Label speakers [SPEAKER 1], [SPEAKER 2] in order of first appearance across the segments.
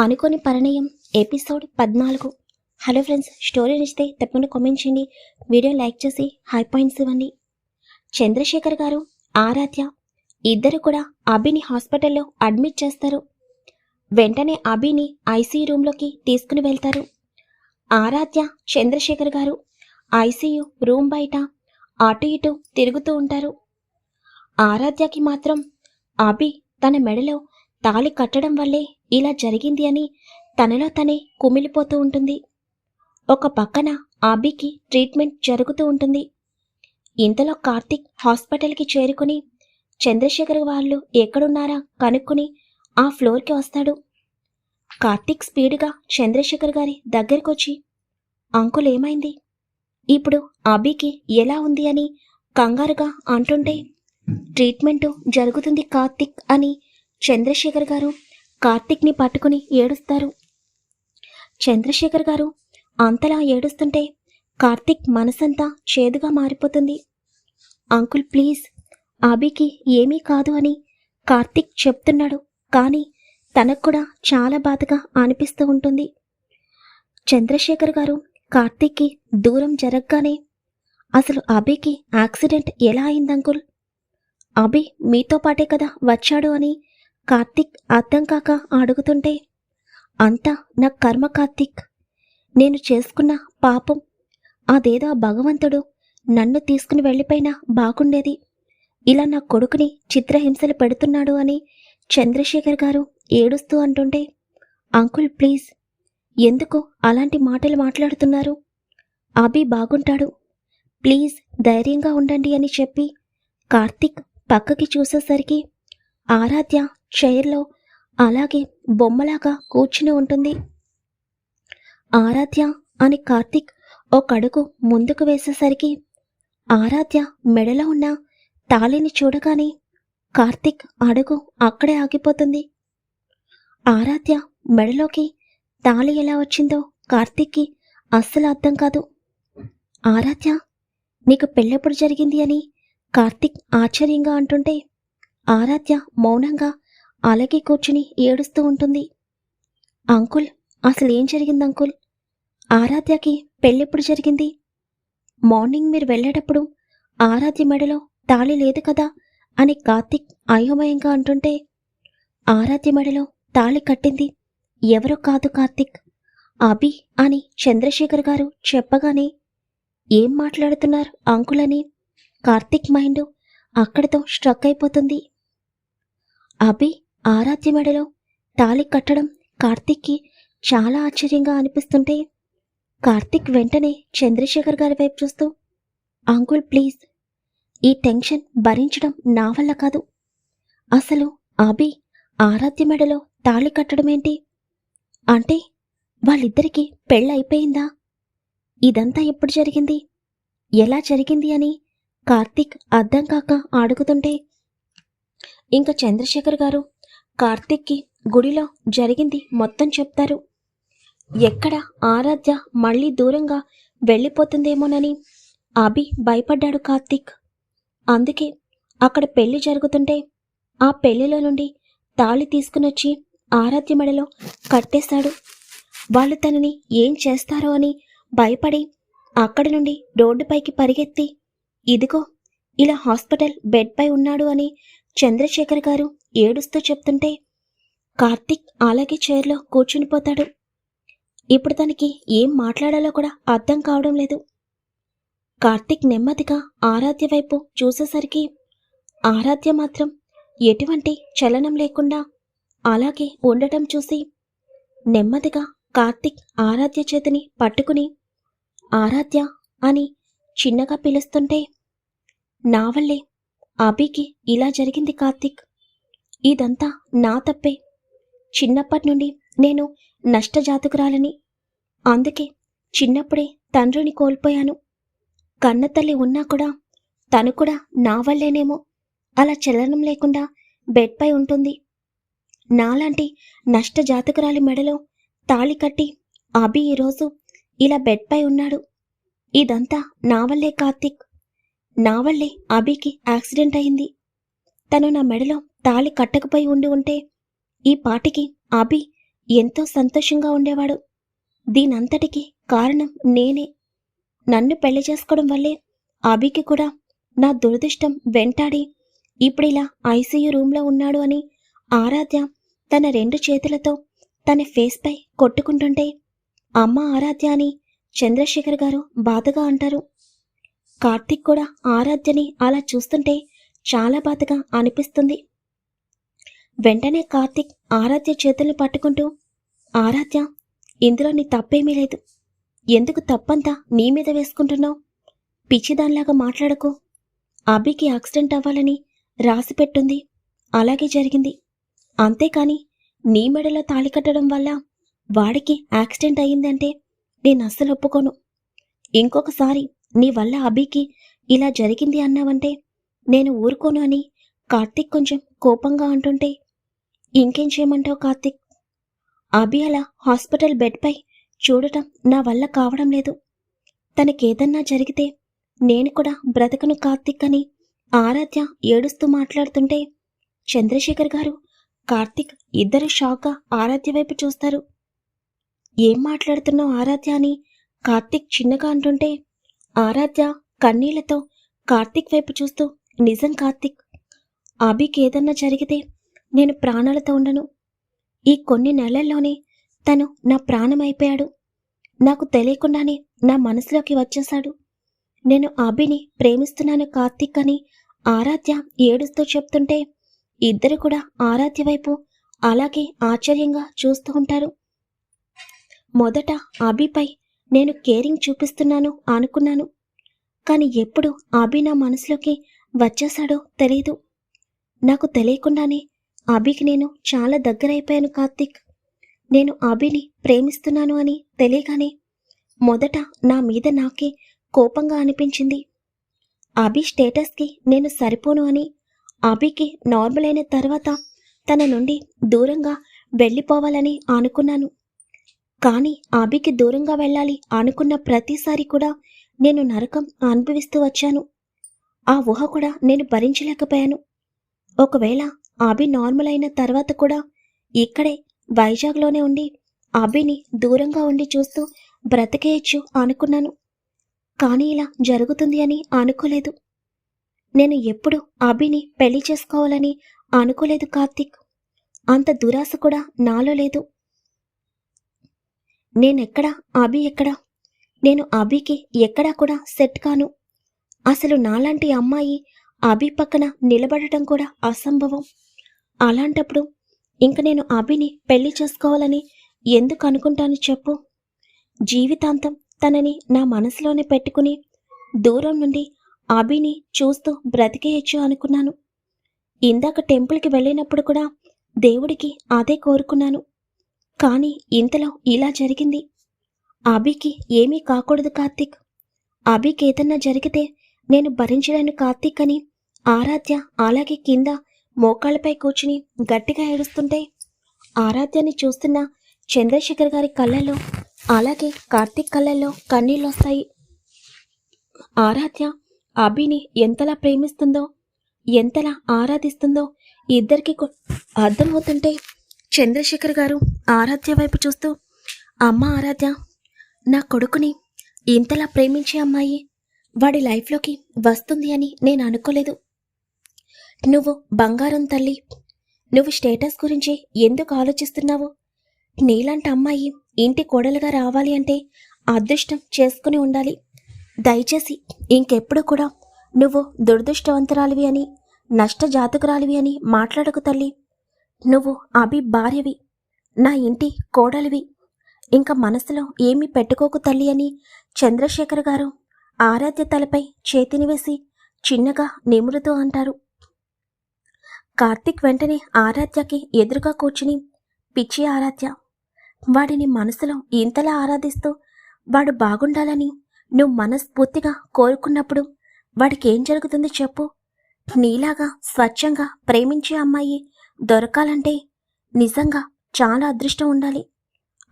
[SPEAKER 1] అనుకోని పరిణయం ఎపిసోడ్ పద్నాలుగు. Hello friends story నచ్చితే తప్పకుండా కామెంట్ చేయండి. వీడియో లైక్ చేసి హై పాయింట్స్ ఇవ్వండి. చంద్రశేఖర్ గారు ఆరాధ్య ఇద్దరు కూడా అభిని హాస్పిటల్లో అడ్మిట్ చేస్తారు. వెంటనే అభిని ఐసీయూ రూమ్లోకి తీసుకుని వెళ్తారు. ఆరాధ్య చంద్రశేఖర్ గారు ఐసీయూ రూమ్ బయట అటు ఇటు తిరుగుతూ ఉంటారు. ఆరాధ్యకి మాత్రం అభి తన మెడలో తాళి కట్టడం వల్లే ఇలా జరిగింది అని తనలో తనే కుమిలిపోతూ ఉంటుంది. ఒక పక్కన అభికి ట్రీట్మెంట్ జరుగుతూ ఉంటుంది. ఇంతలో కార్తిక్ హాస్పిటల్కి చేరుకుని చంద్రశేఖర్ వాళ్ళు ఎక్కడున్నారా కనుక్కుని ఆ ఫ్లోర్కి వస్తాడు. కార్తిక్ స్పీడ్గా చంద్రశేఖర్ గారి దగ్గరకొచ్చి అంకుల్ ఏమైంది? ఇప్పుడు అబీకి ఎలా ఉంది అని కంగారుగా అంటుంటే ట్రీట్మెంటు జరుగుతుంది కార్తిక్ అని చంద్రశేఖర్ గారు కార్తిక్ని పట్టుకుని ఏడుస్తారు. చంద్రశేఖర్ గారు అంతలా ఏడుస్తుంటే కార్తిక్ మనసంతా చేదుగా మారిపోతుంది. అంకుల్ ప్లీజ్ అభికి ఏమీ కాదు అని కార్తిక్ చెప్తున్నాడు. కానీ తనకు కూడా చాలా బాధగా అనిపిస్తూ ఉంటుంది. చంద్రశేఖర్ గారు కార్తిక్కి దూరం జరగగానే అసలు అభికి యాక్సిడెంట్ ఎలా అయింది అంకుల్? అభి మీతో పాటే కదా వచ్చాడు అని కార్తిక్ అర్థం కాక అడుగుతుంటే అంతా నా కర్మ కార్తిక్. నేను చేసుకున్న పాపం అదేదో భగవంతుడు నన్ను తీసుకుని వెళ్ళిపోయినా బాగుండేది. ఇలా నా కొడుకుని చిత్రహింసలు పెడుతున్నాడు అని చంద్రశేఖర్ గారు ఏడుస్తూ అంటుంటే అంకుల్ ప్లీజ్ ఎందుకు అలాంటి మాటలు మాట్లాడుతున్నారు? అభి బాగుంటాడు. ప్లీజ్ ధైర్యంగా ఉండండి అని చెప్పి కార్తిక్ పక్కకి చూసేసరికి ఆరాధ్య చైర్లో అలాగే బొమ్మలాగా కూర్చుని ఉంటుంది. ఆరాధ్య అని కార్తిక్ ఒక అడుగు ముందుకు వేసేసరికి ఆరాధ్య మెడలో ఉన్న తాళిని చూడగానే కార్తిక్ అడుగు అక్కడే ఆగిపోతుంది. ఆరాధ్య మెడలోకి తాళి ఎలా వచ్చిందో కార్తిక్కి అస్సలు అర్థం కాదు. ఆరాధ్య నీకు పెళ్ళెప్పుడు జరిగింది అని కార్తిక్ ఆశ్చర్యంగా అంటుంటే ఆరాధ్య మౌనంగా అలాగే కూర్చుని ఏడుస్తూ ఉంటుంది. అంకుల్ అసలు ఏం జరిగింది అంకుల్? ఆరాధ్యకి పెళ్ళెప్పుడు జరిగింది? మార్నింగ్ మీరు వెళ్ళేటప్పుడు ఆరాధ్య మెడలో తాళి లేదు కదా అని కార్తిక్ అయోమయంగా అంటుంటే ఆరాధ్య మెడలో తాళి కట్టింది ఎవరో కాదు కార్తిక్. అభి అని చంద్రశేఖర్ గారు చెప్పగానే ఏం మాట్లాడుతున్నారు అంకుల్ అని కార్తిక్ మైండ్ అక్కడితో స్ట్రక్ అయిపోతుంది. అభి ఆరాధ్య మెడలో తాళి కట్టడం కార్తిక్కి చాలా ఆశ్చర్యంగా అనిపిస్తుంటే కార్తిక్ వెంటనే చంద్రశేఖర్ గారి వైపు చూస్తూ అంకుల్ ప్లీజ్. ఈ టెన్షన్ భరించడం నా వల్ల కాదు. అసలు అభి ఆరాధ్య మెడలో తాళి కట్టడం ఏంటి? అంటే వాళ్ళిద్దరికీ పెళ్ళైపోయిందా ఇదంతా ఎప్పుడు జరిగింది? ఎలా జరిగింది అని కార్తిక్ అర్థం కాక అడుగుతుంటే ఇంకా చంద్రశేఖర్ గారు కార్తిక్కి గుడిలో జరిగింది మొత్తం చెప్తారు. ఎక్కడ ఆరాధ్య మళ్ళీ దూరంగా వెళ్ళిపోతుందేమోనని అభి భయపడ్డాడు కార్తిక్. అందుకే అక్కడ పెళ్ళి జరుగుతుంటే ఆ పెళ్ళిలో నుండి తాళి తీసుకునొచ్చి ఆరాధ్య మెడలో కట్టేశాడు. వాళ్ళు తనని ఏం చేస్తారో అని భయపడి అక్కడి నుండి రోడ్డుపైకి పరిగెత్తి ఇదిగో ఇలా హాస్పిటల్ బెడ్పై ఉన్నాడు అని చంద్రశేఖర్ గారు ఏడుస్తూ చెప్తుంటే కార్తిక్ అలాగే చైర్లో కూర్చునిపోతాడు. ఇప్పుడు తనకి ఏం మాట్లాడాలో కూడా అర్థం కావడం లేదు. కార్తిక్ నెమ్మదిగా ఆరాధ్య వైపు చూసేసరికి ఆరాధ్య మాత్రం ఎటువంటి చలనం లేకుండా అలాగే ఉండటం చూసి నెమ్మదిగా కార్తిక్ ఆరాధ్య చేతిని పట్టుకుని ఆరాధ్య అని చిన్నగా పిలుస్తుంటే నా వల్లే అభికి ఇలా జరిగింది కార్తిక్. ఇదంతా నా తప్పే. చిన్నప్పటి నుండి నేను నష్టజాతకురాలని. అందుకే చిన్నప్పుడే తండ్రిని కోల్పోయాను. కన్నతల్లి ఉన్నా కూడా తను కూడా నా వల్లేనేమో. అలా చలనం లేకుండా బెడ్పై ఉంటుంది. నాలాంటి నష్టజాతకురాలి మెడలో తాళి కట్టి అభి ఈరోజు ఇలా బెడ్పై ఉన్నాడు. ఇదంతా నా వల్లే కార్తిక్. నా వల్లే అభికి యాక్సిడెంట్ అయింది. తను నా మెడలో తాళి కట్టకపోయి ఉండి ఉంటే ఈ పాటికి అభి ఎంతో సంతోషంగా ఉండేవాడు. దీనంతటికి కారణం నేనే. నన్ను పెళ్ళి చేసుకోవడం వల్లే అభికి కూడా నా దురదృష్టం వెంటాడి ఇప్పుడిలా ఐసీయూ రూమ్లో ఉన్నాడు అని ఆరాధ్య తన రెండు చేతులతో తన ఫేస్పై కొట్టుకుంటుంటే అమ్మ ఆరాధ్య అని చంద్రశేఖర్ గారు బాధగా అంటారు. కార్తిక్ కూడా ఆరాధ్యని అలా చూస్తుంటే చాలా బాధగా అనిపిస్తుంది. వెంటనే కార్తిక్ ఆరాధ్య చేతుల్ని పట్టుకుంటూ ఆరాధ్య ఇందులో నీ తప్పేమీ లేదు. ఎందుకు తప్పంతా నీ మీద వేసుకుంటున్నావు? పిచ్చిదానిలాగా మాట్లాడకు. అభికి యాక్సిడెంట్ అవ్వాలని రాసి పెట్టుంది. అలాగే జరిగింది. అంతేకాని నీ మెడలో తాళి కట్టడం వల్ల వాడికి యాక్సిడెంట్ అయ్యిందంటే నేను అస్సలు ఒప్పుకోను. ఇంకొకసారి నీ వల్ల అభికి ఇలా జరిగింది అన్నావంటే నేను ఊరుకోను అని కార్తిక్ కొంచెం కోపంగా అంటుంటే ఇంకేం చేయమంటావు కార్తిక్? అభి అలా హాస్పిటల్ బెడ్పై చూడటం నా వల్ల కావడం లేదు. తనకేదన్నా జరిగితే నేను కూడా బ్రతకను కార్తిక్ అని ఆరాధ్య ఏడుస్తూ మాట్లాడుతుంటే చంద్రశేఖర్ గారు కార్తిక్ ఇద్దరు షాక్గా ఆరాధ్య వైపు చూస్తారు. ఏం మాట్లాడుతున్నావు ఆరాధ్య అని కార్తిక్ చిన్నగా అంటుంటే ఆరాధ్య కన్నీళ్ళతో కార్తిక్ వైపు చూస్తూ నిజం కార్తిక్ అభికేదన్నా జరిగితే నేను ప్రాణాలతో ఉండను. ఈ కొన్ని నెలల్లోనే తను నా ప్రాణం అయిపోయాడు నాకు తెలియకుండానే నా మనసులోకి వచ్చేశాడు. నేను అభిని ప్రేమిస్తున్నాను కార్తిక్ అని ఆరాధ్య ఏడుస్తూ చెప్తుంటే ఇద్దరు కూడా ఆరాధ్య వైపు అలాగే ఆశ్చర్యంగా చూస్తూ ఉంటారు. మొదట అభిపై నేను కేరింగ్ చూపిస్తున్నాను అనుకున్నాను. కానీ ఎప్పుడు అభి నా మనసులోకి వచ్చేశాడో తెలియదు నాకు తెలియకుండానే అభికి నేను చాలా దగ్గరైపోయాను కార్తిక్. నేను అభిని ప్రేమిస్తున్నాను అని తెలియగానే మొదట నా మీద నాకే కోపంగా అనిపించింది. అభి స్టేటస్కి నేను సరిపోను అని అభికి నార్మల్ అయిన తర్వాత తన నుండి దూరంగా వెళ్ళిపోవాలని అనుకున్నాను. కానీ అభికి దూరంగా వెళ్ళాలి అనుకున్న ప్రతిసారి కూడా నేను నరకం అనుభవిస్తూ వచ్చాను. ఆ ఊహ కూడా నేను భరించలేకపోయాను. ఒకవేళ అభి నార్మల్ అయిన తర్వాత కూడా ఇక్కడే వైజాగ్లోనే ఉండి అభిని దూరంగా ఉండి చూస్తూ బ్రతికేయచ్చు అనుకున్నాను. కానీ ఇలా జరుగుతుంది అని అనుకోలేదు. నేను ఎప్పుడు అభిని పెళ్ళి చేసుకోవాలని అనుకోలేదు కార్తిక్. అంత దురాశ కూడా నాలో లేదు. నేనెక్కడా? అభి ఎక్కడా? నేను అభికి ఎక్కడా కూడా సెట్ కాను. అసలు నాలాంటి అమ్మాయి అభి పక్కన నిలబడటం కూడా అసంభవం. అలాంటప్పుడు ఇంక నేను అభిని పెళ్ళి చేసుకోవాలని ఎందుకు అనుకుంటాను చెప్పు? జీవితాంతం తనని నా మనసులోనే పెట్టుకుని దూరం నుండి అభిని చూస్తూ బ్రతికేయచ్చు అనుకున్నాను. ఇందాక టెంపుల్కి వెళ్ళినప్పుడు కూడా దేవుడికి అదే కోరుకున్నాను. కానీ ఇంతలో ఇలా జరిగింది. అభికి ఏమీ కాకూడదు కార్తీక్. అభికి ఏదన్నా జరిగితే నేను భరించలేను కార్తీక్ అని ఆరాధ్య అలాగే కింద మోకాళ్ళపై కూర్చుని గట్టిగా ఏడుస్తుంటే ఆరాధ్యాన్ని చూస్తున్న చంద్రశేఖర్ గారి కళ్ళల్లో అలాగే కార్తీక్ కళ్ళల్లో కన్నీళ్ళు వస్తాయి ఆరాధ్య అభిని ఎంతలా ప్రేమిస్తుందో ఎంతలా ఆరాధిస్తుందో ఇద్దరికి అర్థమవుతుంటే చంద్రశేఖర్ గారు ఆరాధ్య వైపు చూస్తూ అమ్మ ఆరాధ్య నా కొడుకుని ఇంతలా ప్రేమించే అమ్మాయి వాడి లైఫ్లోకి వస్తుంది అని నేను అనుకోలేదు. నువ్వు బంగారం తల్లి. నువ్వు స్టేటస్ గురించి ఎందుకు ఆలోచిస్తున్నావు? నీలాంటి అమ్మాయి ఇంటి కోడలుగా రావాలి అంటే అదృష్టం చేసుకుని ఉండాలి. దయచేసి ఇంకెప్పుడు కూడా నువ్వు దురదృష్టవంతురాలివి అని నష్ట జాతకురాలివి అని మాట్లాడకు తల్లి. నువ్వు అభి భార్యవి నా ఇంటి కోడలివి. ఇంకా మనసులో ఏమీ పెట్టుకోకు తల్లి అని చంద్రశేఖర్ గారు ఆరాధ్య తలపై చేతిని వేసి చిన్నగా నిమురుతూ అంటారు. కార్తిక్ వెంటనే ఆరాధ్యకి ఎదురుగా కూర్చుని పిచ్చి ఆరాధ్య వాడిని మనసులో ఇంతలా ఆరాధిస్తూ వాడు బాగుండాలని నువ్వు మనస్ఫూర్తిగా కోరుకున్నప్పుడు వాడికేం జరుగుతుంది చెప్పు. నీలాగా స్వచ్ఛంగా ప్రేమించే అమ్మాయి దొరకాలంటే నిజంగా చాలా అదృష్టం ఉండాలి.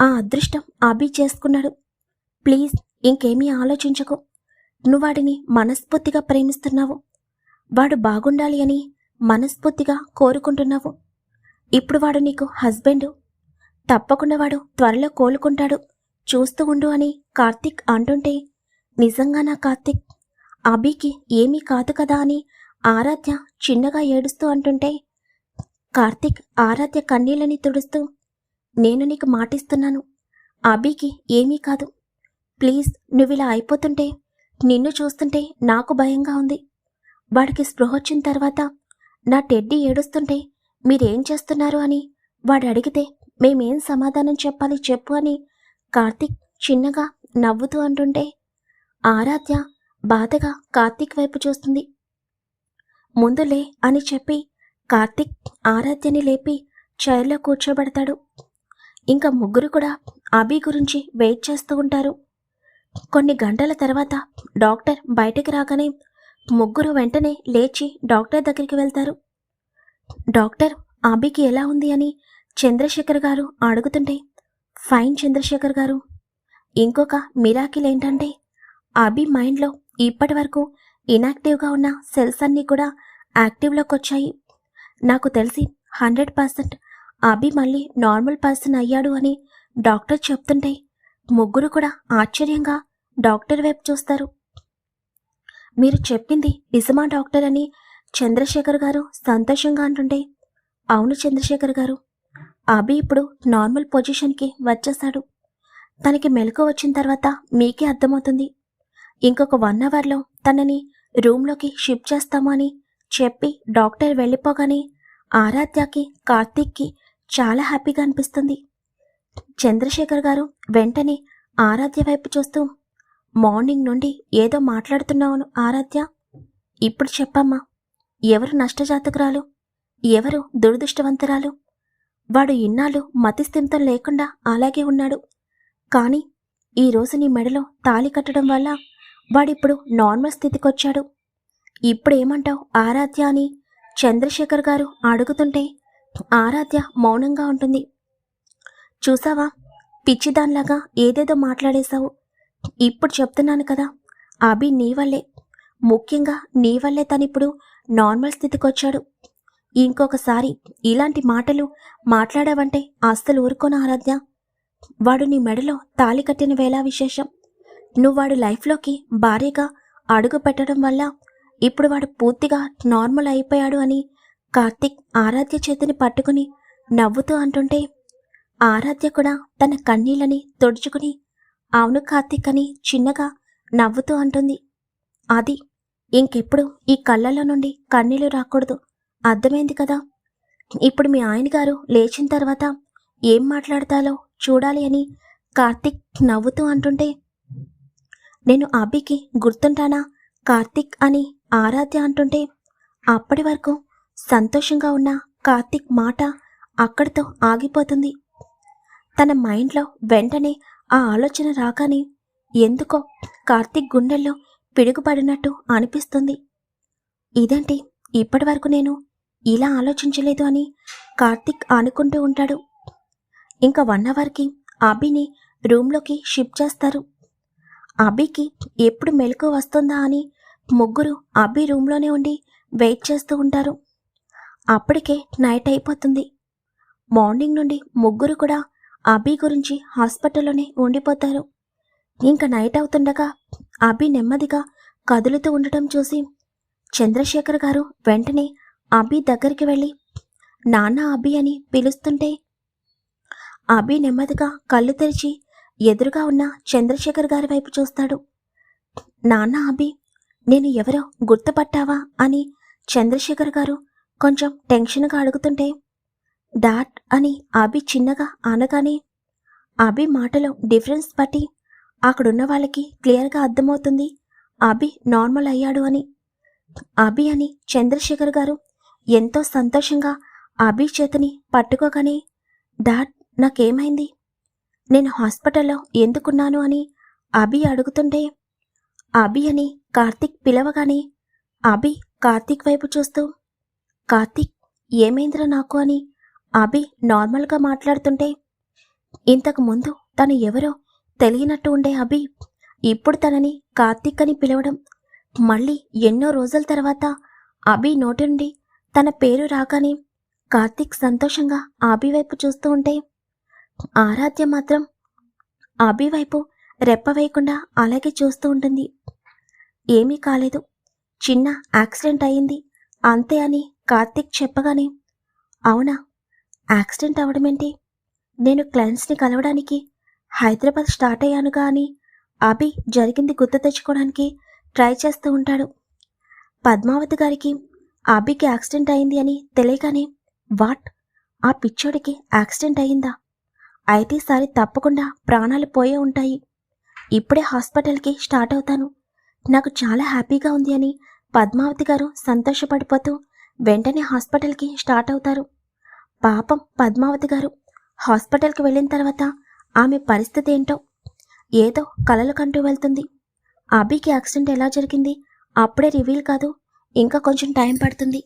[SPEAKER 1] ఆ అదృష్టం అభి చేసుకున్నాడు. ప్లీజ్ ఇంకేమీ ఆలోచించకు. నువ్వు వాడిని మనస్ఫూర్తిగా ప్రేమిస్తున్నావు. వాడు బాగుండాలి అని మనస్ఫూర్తిగా కోరుకుంటున్నావు. ఇప్పుడు వాడు నీకు హస్బెండు. తప్పకుండా వాడు త్వరలో కోలుకుంటాడు. చూస్తూ ఉండు అని కార్తిక్ అంటుంటే నిజంగా నా కార్తిక్ అభికి ఏమీ కాదు కదా అని ఆరాధ్య చిన్నగా ఏడుస్తూ అంటుంటే కార్తిక్ ఆరాధ్య కన్నీళ్ళని తుడుస్తూ నేను నీకు మాటిస్తున్నాను. అభికి ఏమీ కాదు. ప్లీజ్ నువ్విలా అయిపోతుంటే నిన్ను చూస్తుంటే నాకు భయంగా ఉంది. వాడికి స్పృహ వచ్చిన తర్వాత నా టెడ్డీ ఏడుస్తుంటే మీరేం చేస్తున్నారు అని? వాడు అడిగితే మేమేం సమాధానం చెప్పాలి చెప్పు అని కార్తిక్ చిన్నగా నవ్వుతూ అంటుంటే ఆరాధ్య బాధగా కార్తిక్ వైపు చూస్తుంది. ముందులే అని చెప్పి కార్తిక్ ఆరాధ్యని లేపి చైర్లో కూర్చోబెడతాడు. ఇంకా ముగ్గురు కూడా అభి గురించి వెయిట్ చేస్తూ ఉంటారు. కొన్ని గంటల తర్వాత డాక్టర్ బయటకు రాగానే ముగ్గురు వెంటనే లేచి డాక్టర్ దగ్గరికి వెళ్తారు. డాక్టర్ ఆబీకి ఎలా ఉంది అని చంద్రశేఖర్ గారు అడుగుతుంటే ఫైన్ చంద్రశేఖర్ గారు. ఇంకొక మిరాకిల్ ఏంటంటే అభి మైండ్లో ఇప్పటి వరకు ఇనాక్టివ్గా ఉన్న సెల్స్ అన్నీ కూడా యాక్టివ్లోకి వచ్చాయి. నాకు తెలిసి హండ్రెడ్ పర్సెంట్ అభి మళ్ళీ నార్మల్ పర్సన్ అయ్యాడు అని డాక్టర్ చెప్తుంటే ముగ్గురు కూడా ఆశ్చర్యంగా డాక్టర్ వైపు చూస్తారు. మీరు చెప్పింది నిజమా డాక్టర్? అని చంద్రశేఖర్ గారు సంతోషంగా అంటుంటే అవును చంద్రశేఖర్ గారు. అభి ఇప్పుడు నార్మల్ పొజిషన్కి వచ్చేశాడు. తనకి మెలకు వచ్చిన తర్వాత మీకే అర్థమవుతుంది. ఇంకొక వన్ అవర్లో తనని రూమ్లోకి షిఫ్ట్ చేస్తాము అని చెప్పి డాక్టర్ వెళ్ళిపోగానే ఆరాధ్యకి కార్తీక్కి చాలా హ్యాపీగా అనిపిస్తుంది. చంద్రశేఖర్ గారు వెంటనే ఆరాధ్య వైపు చూస్తూ మార్నింగ్ నుండి ఏదో మాట్లాడుతున్నావును ఆరాధ్య. ఇప్పుడు చెప్పమ్మా ఎవరు నష్టజాతకురాలు? ఎవరు దురదృష్టవంతరాలు? వాడు ఇన్నాళ్ళు మతిస్థిమితం లేకుండా అలాగే ఉన్నాడు. కానీ ఈరోజు నీ మెడలో తాళి కట్టడం వల్ల వాడిప్పుడు నార్మల్ స్థితికొచ్చాడు. ఇప్పుడు ఏమంటావు ఆరాధ్య అని చంద్రశేఖర్ గారు అడుగుతుంటే ఆరాధ్య మౌనంగా ఉంటుంది. చూసావా పిచ్చిదాన్లాగా ఏదేదో మాట్లాడేశావు. ఇప్పుడు చెప్తున్నాను కదా. అభి నీ వల్లే. ముఖ్యంగా నీ వల్లే తనిప్పుడు నార్మల్ స్థితికి వచ్చాడు ఇంకొకసారి ఇలాంటి మాటలు మాట్లాడావంటే అస్సలు ఊరుకోను ఆరాధ్య. వాడు నీ మెడలో తాళి కట్టిన వేళ విశేషం. నువ్వు వాడు లైఫ్లోకి భారీగా అడుగు పెట్టడం వల్ల ఇప్పుడు వాడు పూర్తిగా నార్మల్ అయిపోయాడు అని కార్తిక్ ఆరాధ్య చేతిని పట్టుకుని నవ్వుతూ అంటుంటే ఆరాధ్య కూడా తన కన్నీళ్ళని తుడుచుకుని అవును కార్తిక్ అని చిన్నగా నవ్వుతూ అంటుంది. అది ఇంకెప్పుడు ఈ కళ్ళలో నుండి కన్నీళ్ళు రాకూడదు. అర్థమైంది కదా? ఇప్పుడు మీ ఆయన గారు లేచిన తర్వాత ఏం మాట్లాడతాలో చూడాలి అని కార్తిక్ నవ్వుతూ అంటుంటే నేను అభికి గుర్తుంటానా? కార్తిక్ అని ఆరాధ్య అంటుంటే అప్పటి వరకు సంతోషంగా ఉన్న కార్తిక్ మాట అక్కడితో ఆగిపోతుంది. తన మైండ్లో వెంటనే ఆ ఆలోచన రాగానే ఎందుకో కార్తీక్ గుండెల్లో పిడుగుపడినట్టు అనిపిస్తుంది. ఇదేంటి? ఇప్పటివరకు నేను ఇలా ఆలోచించలేదు అని కార్తిక్ అనుకుంటూ ఉంటాడు. ఇంకా వన్ అవర్కి అభిని రూమ్లోకి షిఫ్ట్ చేస్తారు. అభికి ఎప్పుడు మెలకు వస్తుందా అని ముగ్గురు అభి రూమ్లోనే ఉండి వెయిట్ చేస్తూ ఉంటారు. అప్పటికే నైట్ అయిపోతుంది. మార్నింగ్ నుండి ముగ్గురు కూడా అభి గురించి హాస్పిటల్లోనే ఉండిపోతారు. ఇంకా నైట్ అవుతుండగా అభి నెమ్మదిగా కదులుతూ ఉండటం చూసి చంద్రశేఖర్ గారు వెంటనే అభి దగ్గరికి వెళ్ళి నాన్న అభి అని పిలుస్తుంటే అభి నెమ్మదిగా కళ్ళు తెరిచి ఎదురుగా ఉన్న చంద్రశేఖర్ గారి వైపు చూస్తాడు. నాన్న అభి నేను ఎవరో గుర్తుపట్టావా? అని చంద్రశేఖర్ గారు కొంచెం టెన్షన్గా అడుగుతుంటే డాట్ అని అభి చిన్నగా అనగానే అభి మాటలో డిఫరెన్స్ బట్టి అక్కడున్న వాళ్ళకి క్లియర్గా అర్థమవుతుంది. అభి నార్మల్ అయ్యాడు అని. అభి అని చంద్రశేఖర్ గారు ఎంతో సంతోషంగా అభి చేతిని పట్టుకోగానే డాడ్ నాకేమైంది? నేను హాస్పిటల్లో ఎందుకున్నాను? అని అభి అడుగుతుంటే అభి అని కార్తిక్ పిలవగానే అభి కార్తిక్ వైపు చూస్తూ కార్తిక్ ఏమైందిరా నాకు? అని అభి నార్మల్గా మాట్లాడుతుంటే ఇంతకు ముందు తను ఎవరో తెలియనట్టు ఉండే అభి ఇప్పుడు తనని కార్తిక్ అని పిలవడం మళ్ళీ ఎన్నో రోజుల తర్వాత అభి నోటి నుండి తన పేరు రాగానే కార్తిక్ సంతోషంగా అభి వైపు చూస్తూ ఉంటే ఆరాధ్య మాత్రం అభి వైపు రెప్ప వేయకుండా అలాగే చూస్తూ ఉంటుంది. ఏమీ కాలేదు. చిన్న యాక్సిడెంట్ అయింది. అంతే అని కార్తీక్ చెప్పగానే అవునా? యాక్సిడెంట్ అవడమేంటి నేను క్లయింట్స్ని కలవడానికి హైదరాబాద్ స్టార్ట్ అయ్యానుగా అని అభి జరిగింది గుర్తు తెచ్చుకోవడానికి ట్రై చేస్తూ ఉంటాడు. పద్మావతి గారికి అభికి యాక్సిడెంట్ అయింది అని తెలియగానే వాట్? ఆ పిచ్చోడికి యాక్సిడెంట్ అయిందా అయితే ఈసారి తప్పకుండా ప్రాణాలు పోయే ఉంటాయి. ఇప్పుడే హాస్పిటల్కి స్టార్ట్ అవుతాను. నాకు చాలా హ్యాపీగా ఉంది అని పద్మావతి గారు సంతోషపడిపోతూ వెంటనే హాస్పిటల్కి స్టార్ట్ అవుతారు. పాపం పద్మావతి గారు. హాస్పిటల్కి వెళ్ళిన తర్వాత ఆమె పరిస్థితి ఏంటో ఏదో కలలు కంటూ వెళ్తుంది. అభికి యాక్సిడెంట్ ఎలా జరిగింది అప్పుడే రివీల్ కాదు ఇంకా కొంచెం టైం పడుతుంది.